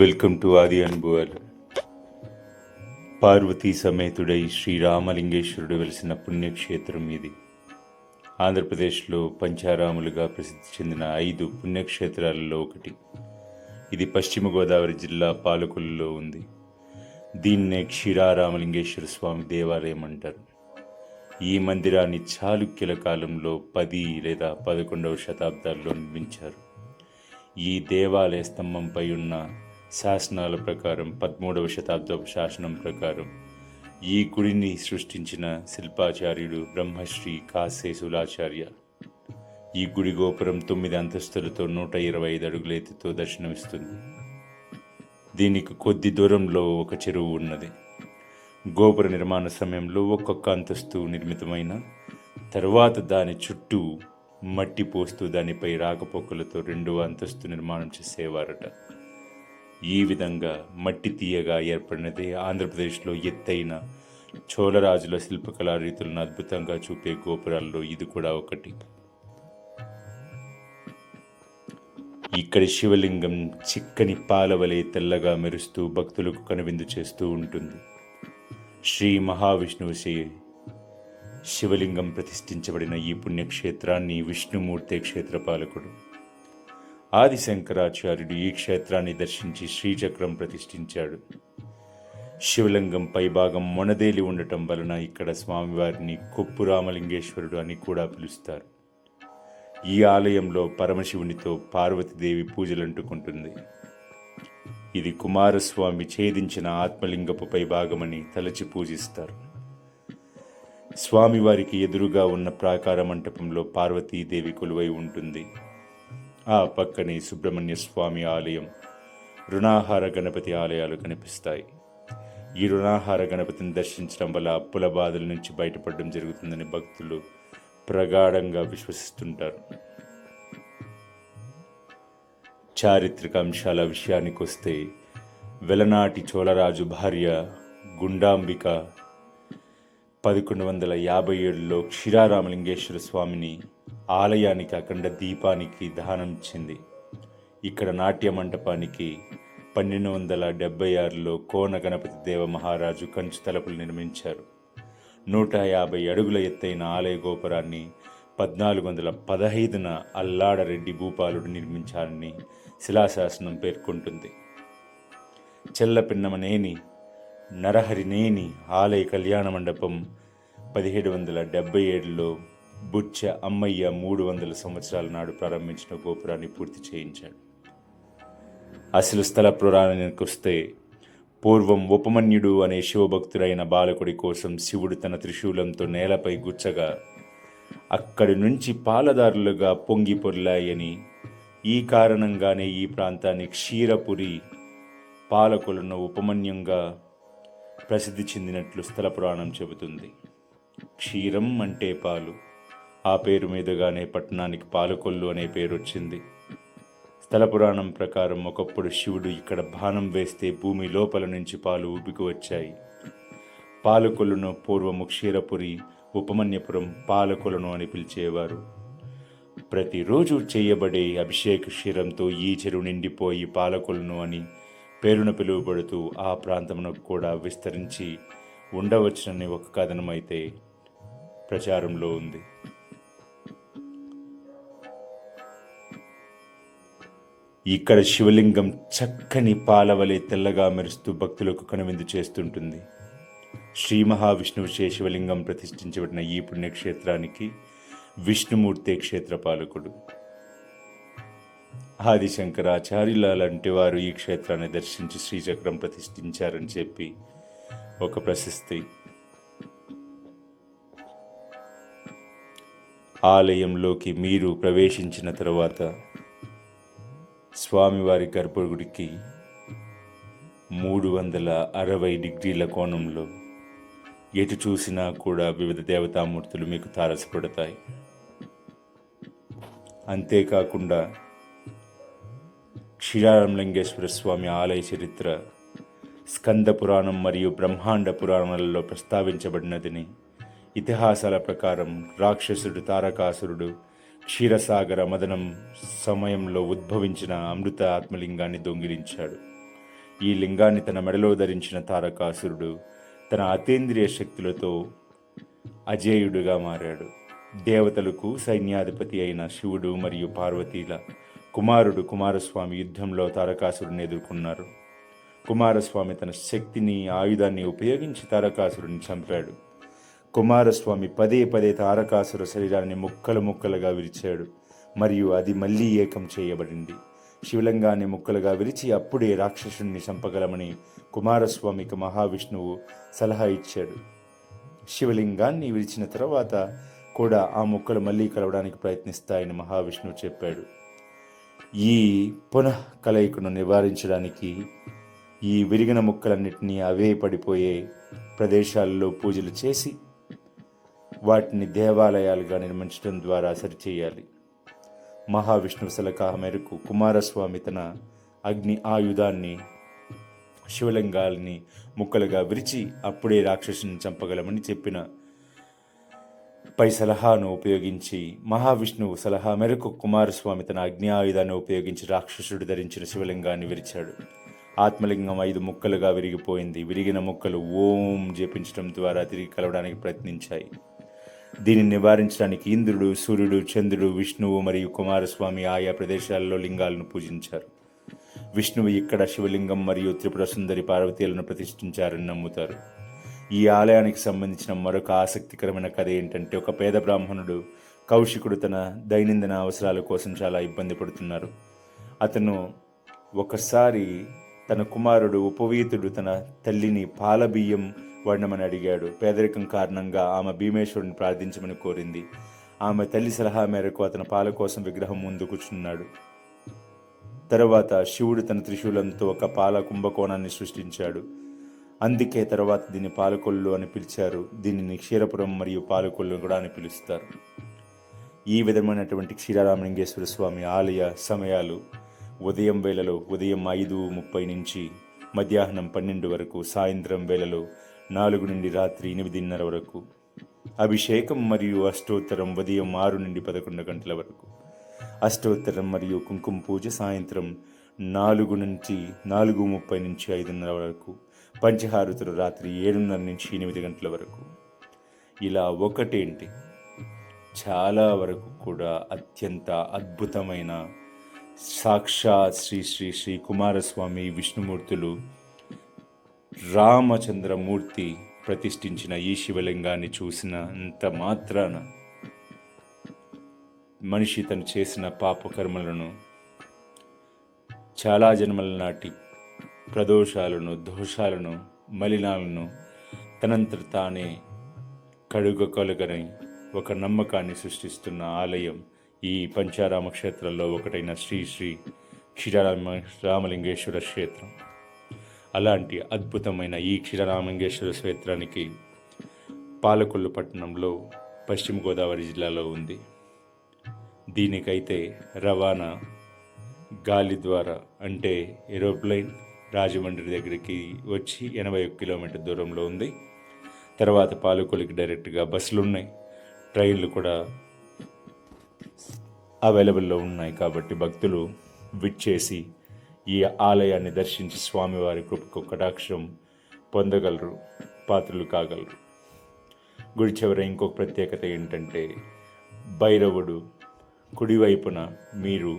Welcome to ఆది అనుభవాలు. పార్వతీ సమేతుడై శ్రీరామలింగేశ్వరుడు వెలిసిన పుణ్యక్షేత్రం ఇది. ఆంధ్రప్రదేశ్లో పంచారాములుగా ప్రసిద్ధి చెందిన ఐదు పుణ్యక్షేత్రాలలో ఒకటి. ఇది పశ్చిమ గోదావరి జిల్లా పాలకొల్లులో ఉంది. దీన్నే క్షీరారామలింగేశ్వర స్వామి దేవాలయం అంటారు. ఈ మందిరాన్ని చాళుక్యుల కాలంలో పది లేదా పదకొండవ శతాబ్దాల్లో నిర్మించారు. ఈ దేవాలయ స్తంభంపై ఉన్న శాసనాల ప్రకారం పదమూడవ శతాబ్దపు శాసనం ప్రకారం ఈ గుడిని సృష్టించిన శిల్పాచార్యుడు బ్రహ్మశ్రీ కాసే శూలాచార్య ఈ గుడి గోపురం తొమ్మిది అంతస్తులతో నూట ఇరవై ఐదు అడుగుల ఎత్తుతో దర్శనమిస్తుంది. దీనికి కొద్ది దూరంలో ఒక చెరువు ఉన్నది. గోపుర నిర్మాణ సమయంలో ఒక్కొక్క అంతస్తు నిర్మితమైన తరువాత దాని చుట్టూ మట్టి పోస్తూ దానిపై రాకపోకలతో రెండవ అంతస్తు నిర్మాణం చేసేవారట. ఈ విధంగా మట్టి తీయగా ఏర్పడినదే ఆంధ్రప్రదేశ్లో ఎత్తైన చోళరాజుల శిల్పకళా రీతులను అద్భుతంగా చూపే గోపురాల్లో ఇది కూడా ఒకటి. ఇక్కడి శివలింగం చిక్కని పాలవలే తెల్లగా మెరుస్తూ భక్తులకు కనువిందు చేస్తూ ఉంటుంది. శ్రీ మహావిష్ణువు శ్రీ శివలింగం ప్రతిష్ఠించబడిన ఈ పుణ్యక్షేత్రాన్ని విష్ణుమూర్తి క్షేత్రపాలకుడు ఆది శంకరాచార్యుడు ఈ క్షేత్రాన్ని దర్శించి శ్రీచక్రం ప్రతిష్ఠించాడు. శివలింగం పైభాగం మొనదేలి ఉండటం వలన ఇక్కడ స్వామివారిని కొప్పు రామలింగేశ్వరుడు అని కూడా పిలుస్తారు. ఈ ఆలయంలో పరమశివునితో పార్వతీదేవి పూజలంటుకుంటుంది. ఇది కుమారస్వామి ఛేదించిన ఆత్మలింగపు పైభాగమని తలచి పూజిస్తారు. స్వామివారికి ఎదురుగా ఉన్న ప్రాకార మంటపంలో పార్వతీదేవి కొలువై ఉంటుంది. ఆ పక్కనే సుబ్రహ్మణ్య స్వామి ఆలయం రుణాహార గణపతి ఆలయాలు కనిపిస్తాయి. ఈ రుణాహార గణపతిని దర్శించడం వల్ల అప్పుల బాధల నుంచి బయటపడడం జరుగుతుందని భక్తులు ప్రగాఢంగా విశ్వసిస్తుంటారు. చారిత్రక అంశాల విషయానికి వస్తే వెలనాటి చోళరాజు భార్య గుండాంబిక పదకొండు వందల యాభై ఏడులో క్షీరారామలింగేశ్వర స్వామిని ఆలయానికి అఖండ దీపానికి దానం ఇచ్చింది ఇక్కడ నాట్య మంటపానికి పన్నెండు వందల డెబ్బై ఆరులో కోన గణపతి దేవ మహారాజు కంచు తలుపులు నిర్మించారు. నూట యాభై అడుగుల ఎత్తైన ఆలయ గోపురాన్ని పద్నాలుగు వందల పదహైదున అల్లాడరెడ్డి భూపాలుడు నిర్మించారని శిలాశాసనం పేర్కొంటుంది. చెల్లపిన్నమనేని నరహరినేని ఆలయ కళ్యాణ మండపం పదిహేడు వందల డెబ్బై ఏడులో బుచ్చ అమ్మయ్య మూడు వందల సంవత్సరాల నాడు ప్రారంభించిన గోపురాన్ని పూర్తి చేయించాడు. అసలు స్థల పురాణానికి వస్తే పూర్వం ఉపమన్యుడు అనే శివభక్తుడైన బాలకుడి కోసం శివుడు తన త్రిశూలంతో నేలపై గుచ్చగా అక్కడి నుంచి పాలదారులుగా పొంగి పొర్లాయని ఈ కారణంగానే ఈ ప్రాంతాన్ని క్షీరపురి పాలకులను ఉపమన్యంగా ప్రసిద్ధి చెందినట్లు స్థల పురాణం చెబుతుంది. క్షీరం అంటే పాలు. ఆ పేరు మీదుగానే పట్టణానికి పాలకొల్లు అనే పేరు వచ్చింది. స్థల పురాణం ప్రకారం ఒకప్పుడు శివుడు ఇక్కడ బాణం వేస్తే భూమి లోపల నుంచి పాలు ఊపికి వచ్చాయి. పాలకొల్లును పూర్వము క్షీరపురి ఉపమన్యపురం పాలకొలను అని పిలిచేవారు. ప్రతిరోజు చేయబడే అభిషేక క్షీరంతో ఈ చెరువు నిండిపోయి పాలకొలను అని పేరున పిలువబడుతూ ఆ ప్రాంతమునకు కూడా విస్తరించి ఉండవచ్చునని ఒక కథనమైతే ప్రచారంలో ఉంది. ఇక్కడ శివలింగం చక్కని పాలవలే తెల్లగా మెరుస్తూ భక్తులకు కనువిందు చేస్తుంటుంది. శ్రీ మహావిష్ణువు శివలింగం ప్రతిష్ఠించబడిన ఈ పుణ్యక్షేత్రానికి విష్ణుమూర్తి క్షేత్రపాలకుడు. ఆదిశంకరాచార్యుల లాంటి వారు ఈ క్షేత్రాన్ని దర్శించి శ్రీచక్రం ప్రతిష్ఠించారని చెప్పి ఒక ప్రశస్తి. ఆలయంలోకి మీరు ప్రవేశించిన తరువాత స్వామివారి గర్భగుడికి మూడు వందల అరవై డిగ్రీల కోణంలో ఎటు చూసినా కూడా వివిధ దేవతామూర్తులు మీకు తారసపడతాయి. అంతేకాకుండా క్షీరారంలింగేశ్వర స్వామి ఆలయ చరిత్ర స్కంద పురాణం మరియు బ్రహ్మాండ పురాణాలలో ప్రస్తావించబడినదని ఇతిహాసాల ప్రకారం రాక్షసుడు తారకాసురుడు క్షీరసాగర మదనం సమయంలో ఉద్భవించిన అమృత ఆత్మలింగాన్ని దొంగిలించాడు. ఈ లింగాన్ని తన మెడలో ధరించిన తారకాసురుడు తన అతీంద్రియ శక్తులతో అజేయుడుగా మారాడు. దేవతలకు సైన్యాధిపతి అయిన శివుడు మరియు పార్వతీల కుమారుడు కుమారస్వామి యుద్ధంలో తారకాసురుని ఎదుర్కొన్నారు. కుమారస్వామి తన శక్తిని ఆయుధాన్ని ఉపయోగించి తారకాసురుని చంపాడు. కుమారస్వామి పదే పదే తారకాసుర శరీరాన్ని ముక్కలు ముక్కలుగా విరిచాడు. మరియు అది మళ్ళీ ఏకం చేయబడింది. శివలింగాన్ని ముక్కలుగా విరిచి అప్పుడే రాక్షసుణ్ణి చంపగలమని కుమారస్వామికి మహావిష్ణువు సలహా ఇచ్చాడు. శివలింగాన్ని విరిచిన తర్వాత కూడా ఆ ముక్కలు మళ్ళీ కలవడానికి ప్రయత్నిస్తాయని మహావిష్ణువు చెప్పాడు. ఈ పునః కలయికను నివారించడానికి ఈ విరిగిన ముక్కలన్నింటినీ అవే పడిపోయే ప్రదేశాల్లో పూజలు చేసి వాటిని దేవాలయాలుగా నిర్మించడం ద్వారా సరిచేయాలి. మహావిష్ణువు సలహా మేరకు కుమారస్వామి తన అగ్ని ఆయుధాన్ని శివలింగాల్ని ముక్కలుగా విరిచి అప్పుడే రాక్షసుని చంపగలమని చెప్పిన పై సలహాను ఉపయోగించి మహావిష్ణువు సలహా మేరకు కుమారస్వామి తన అగ్ని ఆయుధాన్ని ఉపయోగించి రాక్షసుడు ధరించిన శివలింగాన్ని విరిచాడు. ఆత్మలింగం ఐదు ముక్కలుగా విరిగిపోయింది. విరిగిన ముక్కలు ఓం జపించడం ద్వారా తిరిగి కలవడానికి ప్రయత్నించాయి. దీనిని నివారించడానికి ఇంద్రుడు సూర్యుడు చంద్రుడు విష్ణువు మరియు కుమారస్వామి ఆయా ప్రదేశాల్లో లింగాలను పూజించారు. విష్ణువు ఇక్కడ శివలింగం మరియు త్రిపుర సుందరి పార్వతీలను ప్రతిష్ఠించారని నమ్ముతారు. ఈ ఆలయానికి సంబంధించిన మరొక ఆసక్తికరమైన కథ ఏంటంటే ఒక పేద బ్రాహ్మణుడు కౌశికుడు తన దైనందిన అవసరాల కోసం చాలా ఇబ్బంది పడుతున్నారు. అతను ఒకసారి తన కుమారుడు ఉపవీతుడు తన తల్లిని పాల బియ్యం వండమని అడిగాడు. పేదరికం కారణంగా ఆమె భీమేశ్వరుని ప్రార్థించమని కోరింది. ఆమె తల్లి సలహా మేరకు అతను పాల కోసం విగ్రహం ముందు కూర్చున్నాడు. తర్వాత శివుడు తన త్రిశూలంతో ఒక పాల కుంభకోణాన్ని సృష్టించాడు. అందుకే తర్వాత దీన్ని పాలకొల్లు అని పిలిచారు. దీనిని క్షీరపురం మరియు పాలకొల్లు కూడా అని పిలుస్తారు. ఈ విధమైనటువంటి క్షీరారామలింగేశ్వర స్వామి ఆలయ సమయాలు ఉదయం వేళలో ఉదయం ఐదు ముప్పై నుంచి మధ్యాహ్నం పన్నెండు వరకు సాయంత్రం వేళలో నాలుగు నుండి రాత్రి ఎనిమిదిన్నర వరకు. అభిషేకం మరియు అష్టోత్తరం ఉదయం ఆరు నుండి పదకొండు గంటల వరకు. అష్టోత్తరం మరియు కుంకుమ పూజ సాయంత్రం నాలుగు నుంచి నాలుగు ముప్పై నుంచి ఐదున్నర వరకు. పంచహారతులు రాత్రి ఏడున్నర నుంచి ఎనిమిది గంటల వరకు. ఇలా ఒకటేంటి? చాలా వరకు కూడా అత్యంత అద్భుతమైన సాక్షాత్ శ్రీ శ్రీ శ్రీ కుమారస్వామి విష్ణుమూర్తులు రామచంద్రమూర్తి ప్రతిష్ఠించిన ఈ శివలింగాన్ని చూసినంత మాత్రాన మనిషి తను చేసిన పాపకర్మలను చాలా జన్మల నాటి ప్రదోషాలను దోషాలను మలినాలను తనంతట తానే కలుగని ఒక నమ్మకాన్ని సృష్టిస్తున్న ఆలయం ఈ పంచారామ క్షేత్రంలో ఒకటైన శ్రీ శ్రీ క్షీరామ రామలింగేశ్వర క్షేత్రం. అలాంటి అద్భుతమైన ఈ క్షీరరామలింగేశ్వర క్షేత్రానికి పాలకొల్లు పట్టణంలో పశ్చిమ గోదావరి జిల్లాలో ఉంది. దీనికైతే రవాణా గాలి ద్వారా అంటే ఏరోప్లైన్ రాజమండ్రి దగ్గరికి వచ్చి ఎనభై ఒక్క కిలోమీటర్ దూరంలో ఉంది. తర్వాత పాలకొలికి డైరెక్ట్గా బస్సులు ఉన్నాయి ట్రైన్లు కూడా అవైలబుల్లో ఉన్నాయి కాబట్టి భక్తులు విచ్చేసి ఈ ఆలయాన్ని దర్శించి స్వామివారి కృపకు కటాక్షం పొందగలరు పాత్రలు కాగలరు. గుడి చివర ఇంకొక ప్రత్యేకత ఏంటంటే భైరవుడు కుడివైపున మీరు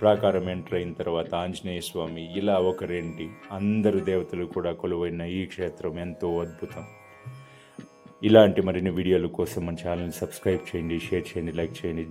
ప్రాకారం ఎంటర్ అయిన తర్వాత ఆంజనేయ స్వామి ఇలా ఒకరేంటి అందరు దేవతలు కూడా కొలువైన ఈ క్షేత్రం ఎంతో అద్భుతం. ఇలాంటి మరిన్ని వీడియోల కోసం మన ఛానల్ని సబ్స్క్రైబ్ చేయండి షేర్ చేయండి లైక్ చేయండి.